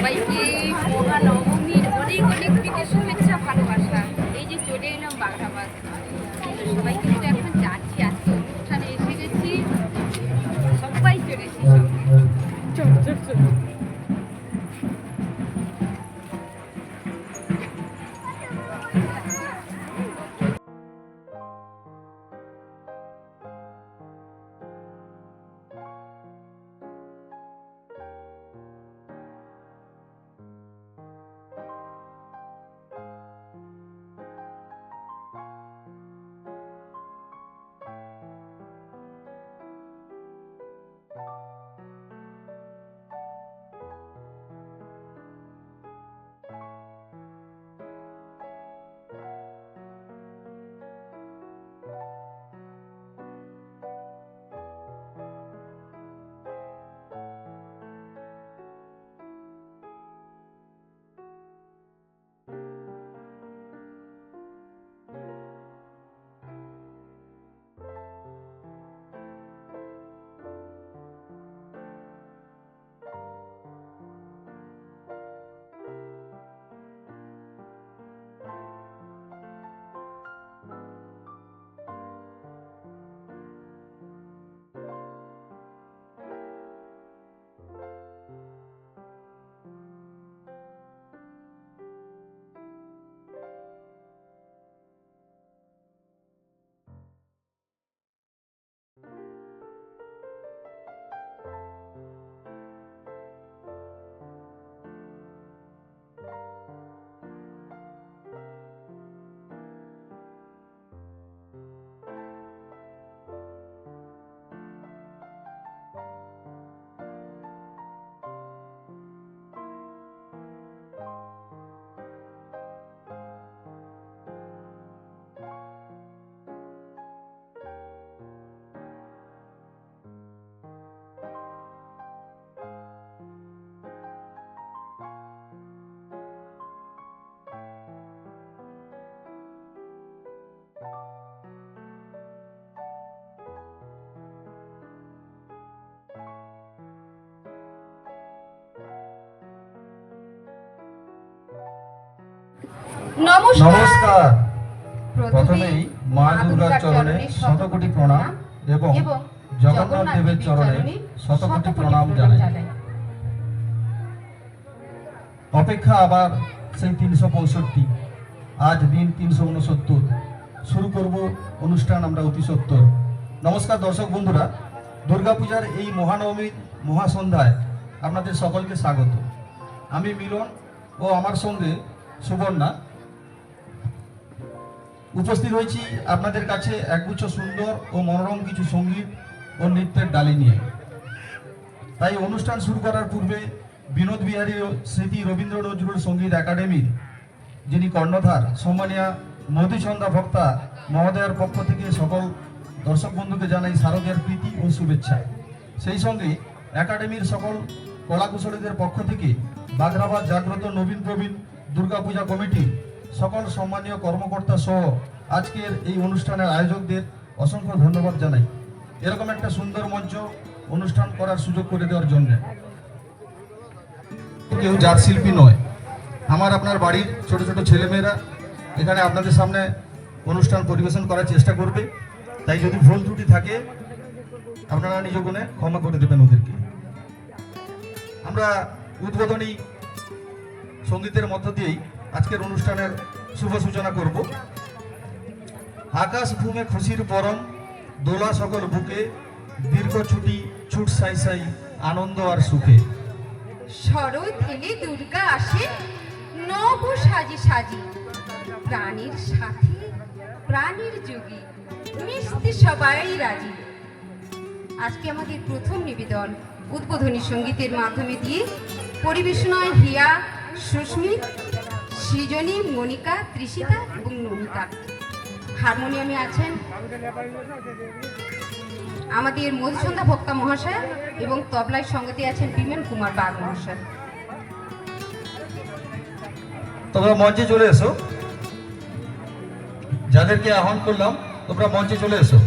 সবাইকে মহানবমীর অনেক অনেক প্রীতি শুভেচ্ছা ভালোবাসা নমস্কার। প্রথমেই মা দুর্গার চরণে শতকোটি প্রণাম এবং জগন্নাথ দেবের চরণে শতকোটি প্রণাম জানাই। অপেক্ষা আবার সেই তিনশো পঁয়ষট্টি আজ দিন তিনশো উনসত্তর। শুরু করব অনুষ্ঠান আমরা অতি সত্তর। নমস্কার দর্শক বন্ধুরা দুর্গাপূজার এই মহানবমীর মহাসন্ধ্যায় আপনাদের সকলকে স্বাগত। আমি মিলন ও আমার সঙ্গে সুবর্ণা। উপস্থিত হয়েছি আপনাদের কাছে একগুচ্ছ সুন্দর ও মনোরম কিছু সংগীত ও নৃত্যের ডালি নিয়ে। তাই অনুষ্ঠান শুরু করার পূর্বে বিনোদ বিহারী স্মৃতি রবীন্দ্র নজরুল সংগীত একাডেমির, যিনি কর্ণধার, সম্মানিয়া মধুচন্দা ভক্তা মহোদয়ের পক্ষ থেকে সকল দর্শক বন্ধুকে জানাই শারদের প্রীতি ও শুভেচ্ছা। সেই সঙ্গে একাডেমির সকল কলাকুশলীদের পক্ষ থেকে বাগরাবাদ জাগ্রত নবীন প্রবীণ দুর্গাপূজা কমিটির সকল সম্মানীয় কর্মকর্তা সহ আজকের এই অনুষ্ঠানের আয়োজকদের অসংখ্য ধন্যবাদ জানাই। এরকম একটা সুন্দর মঞ্চ অনুষ্ঠান করার সুযোগ করে দেওয়ার জন্য। কেউ জাত শিল্পী নয়। আমার আপনার বাড়ির ছোট ছোট ছেলেমেয়েরা এখানে আপনাদের সামনে অনুষ্ঠান পরিবেশন করার চেষ্টা করবে। তাই যদি ভুল ত্রুটি থাকে, আপনারা নিজ গুণে ক্ষমা করে দেবেন ওদেরকে। আমরা উদ্বোধনী সঙ্গীতের মধ্য দিয়েই আজকের অনুষ্ঠানের শুভ সূচনা করব। আকাশ ভূমে খুশির পরম, দোলা সকল বুকে, দীর্ঘ ছুটি, ছুট সাই সাই, আনন্দ আর সুখে। শরৎ এলে দুর্গা আসে, নব সাজি সাজি। প্রাণীর সাথী, প্রাণীর যোগী মিষ্টি সবাই রাজি। আজকে আমাদের প্রথম নিবেদন উদ্বোধনী সঙ্গীতের মাধ্যমে দিয়ে পরিবেশনায় হিয়া, সুস্মিত সৃজনী মনিকা ত্রিষিতা এবং নমিতা। হারমোনিয়ামে আছেন। আমাদের মধুসন্ধ্যা ভক্তা মহাশয় এবং তবলায় সঙ্গতে আছেন বিমেন কুমার বাগ মহাশয়। তোমরা মঞ্চে চলে এসো। যাদেরকে আহ্বান করলাম, তোমরা মঞ্চে চলে এসো।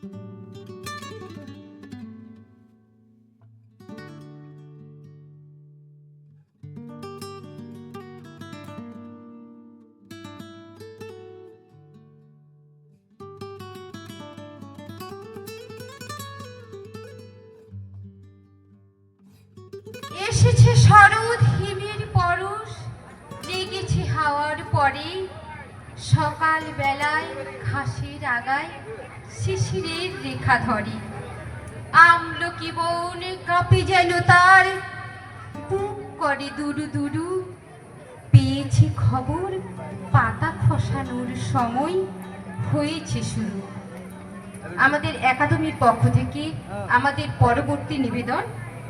এসেছে শরৎ হিমের পরশ লেগেছে হাওয়ার পরে সকাল বেলায় ঘাসের আগায়। শিশিরের রেখা ধরে। আমলকি বন কাঁপে যেন তার? বুক করে দুরু দুরু। পেয়েছে খবর, পাতা খসানোর সময় হয়েছে শুরু। আমাদের একাডেমির পক্ষ থেকে আমাদের পরবর্তী নিবেদন,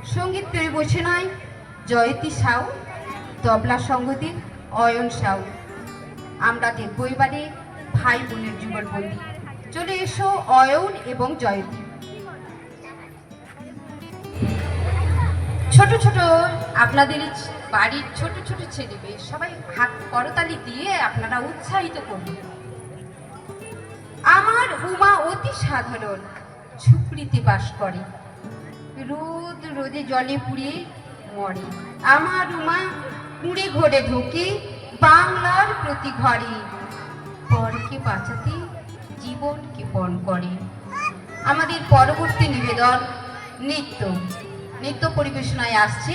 সংগীত পেয়ে বসে নয়, জয়তী সাউ, তবলা সংগীত অয়ন সাউ। আমরা দেখব এবারে ভাই বোনের যুগলবন্দি। চলে এসো অয়ন এবং জয়তী ছোট ছোট আপনাদের বাড়ির ছোট ছোট ছেলে মেয়ে, সবাই হাত করতালি দিয়ে আপনারা উৎসাহিত করবেন আমার উমা অতি সাধারণ, ঝুপড়িতে বাস করে। রোদ রোদে জলে পুড়ে মরে। আমার উমা কুড়ে ঘরে ঢোকে বাংলার প্রতি ঘরে। পরকে বাঁচাতে জীবনকে পণ করে। আমাদের পরবর্তী নিবেদন নৃত্য। নৃত্য পরিবেশনায় আসছে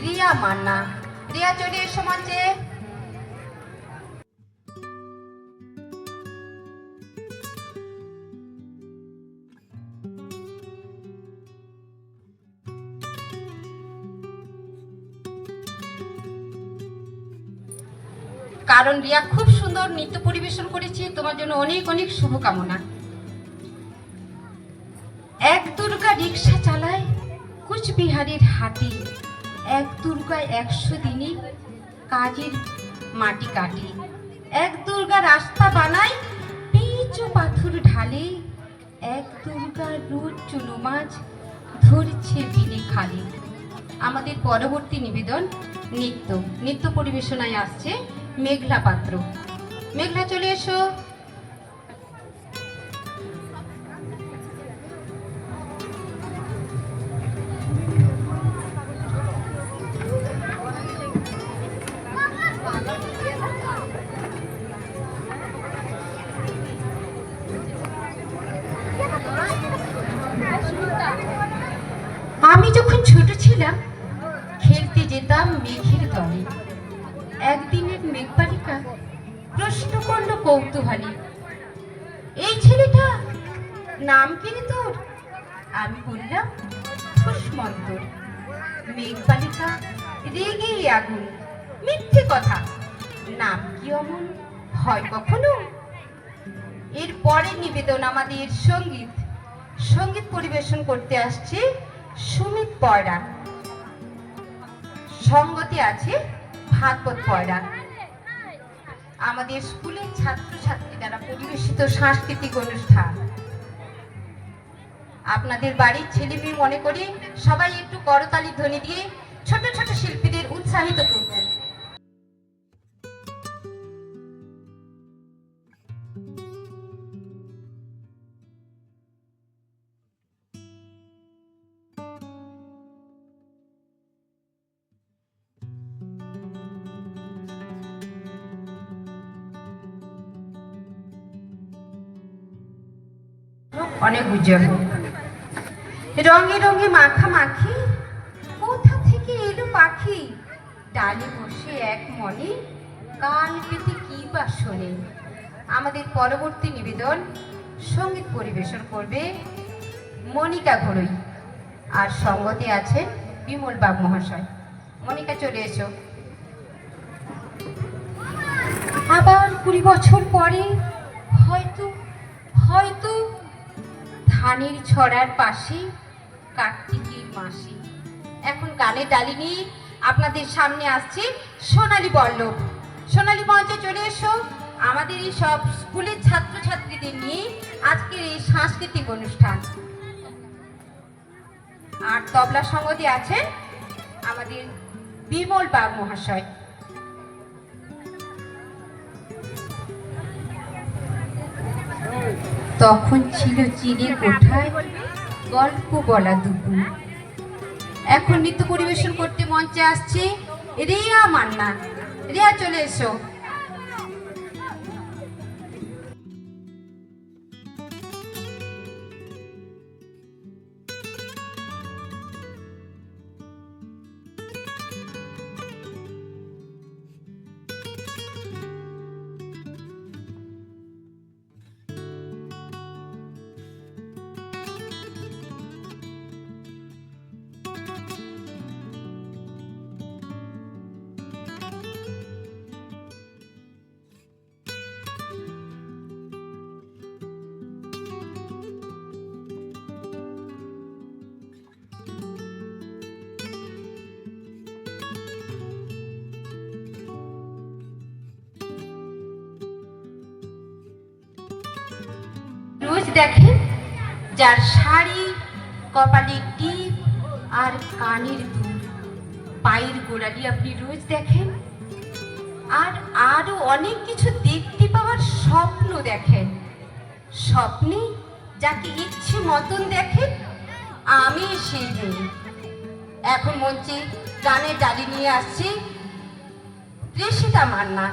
রিয়া মান্না। রিয়া, চলে এসো মঞ্চে। কারণ রিয়া খুব সুন্দর নৃত্য পরিবেশন করেছে, তোমার জন্য অনেক অনেক শুভকামনা। এক দুর্গা রিক্সা চালায় কুচবিহারের হাটে এক দুর্গা একশো দিনে কাজের মাটি কাটে। এক দুর্গা রাস্তা বানায় পিচ পাথর ঢালে, এক দুর্গা রোজ চুনো মাছ ধরছে বিলে খালে। আমাদের পরবর্তী নিবেদন নৃত্য নৃত্য পরিবেশনায় আসছে মেঘলা পাত্র। মেঘলা চলে এসো। প্রশ্ন কৌতূহলী। এই ছেলেটা নাম কি তোর? আমি বললাম খুশমন্তর মেঘবালিকা, রেগে আগুন। মিথ্যে কথা। নাম কি অমন? হয় কখনো? এর পরের নিবেদন আমাদের সংগীত। সংগীত পরিবেশন করতে আসছে সুমিত পয়রা। সঙ্গতি আছে ভাগবত পয়রা। আমাদের স্কুলের ছাত্রছাত্রী দ্বারা পরিবেশিত সাংস্কৃতিক অনুষ্ঠান। আপনাদের বাড়ির ছেলে মেয়ে মনে করে সবাই একটু করতালি ধ্বনি দিয়ে ছোট ছোট শিল্পীদের উৎসাহিত করবেন। অনেক উজ্জ্বল। রঙে রঙে মাখা মাখি, কোথা থেকে এলো পাখি? ডালে বসে এক মনে কান পেতে কি বা শোনে? আমাদের পরবর্তী নিবেদন সংগীত পরিবেশন করবে মনিকা ঘড়ই আর সঙ্গতে আছেন বিমল বাবু মহাশয়। মনিকা, চলে এসো। আবার কুড়ি বছর পরে হয়তো হয়তো ধানের ছড়ার পাশে কার্তিকের মাসে। এখন গানের ডালি নিয়ে আপনাদের সামনে আসছে সোনালী বল্লভ। সোনালী মঞ্চে চলে এসো। আমাদের এই সব স্কুলের ছাত্রছাত্রীদের নিয়ে আজকের এই সাংস্কৃতিক অনুষ্ঠান। আর তবলা সঙ্গতি আছেন আমাদের বিমল বাগ মহাশয়। তখন ছিল চিড়ে কোঠায়, গল্প বলা দুপুর। এখন নৃত্য পরিবেশন করতে মঞ্চে আসছে রিয়া মান্না। রিয়া, চলে এসো। দেখেন, যার শাড়ি কপালে টিপ আর কানের দুল, পায়ের গোড়ালি আপনি রোজ দেখেন। আর আরও অনেক কিছু দেখতে পাওয়ার স্বপ্ন দেখেন। স্বপ্নে যাকে ইচ্ছে মতন দেখেন আমি সেই মেয়ে। এখন মঞ্চে গানের ডালি নিয়ে আসছি। ঋষিতা মান্না,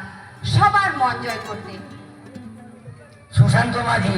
সবার মন জয় করতে। সুশান্ত মাঝি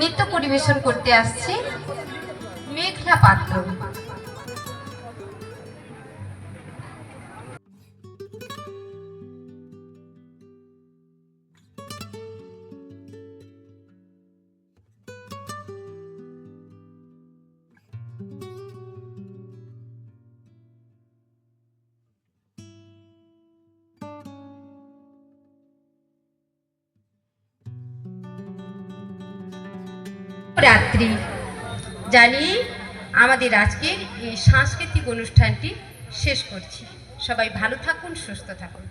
নৃত্য পরিবেশন করতে আসছে। মেঘলা পাত্র। রাত্রি। জানি আমাদের আজকে এই সাংস্কৃতিক অনুষ্ঠানটি শেষ করছি। সবাই ভালো থাকুন সুস্থ থাকুন।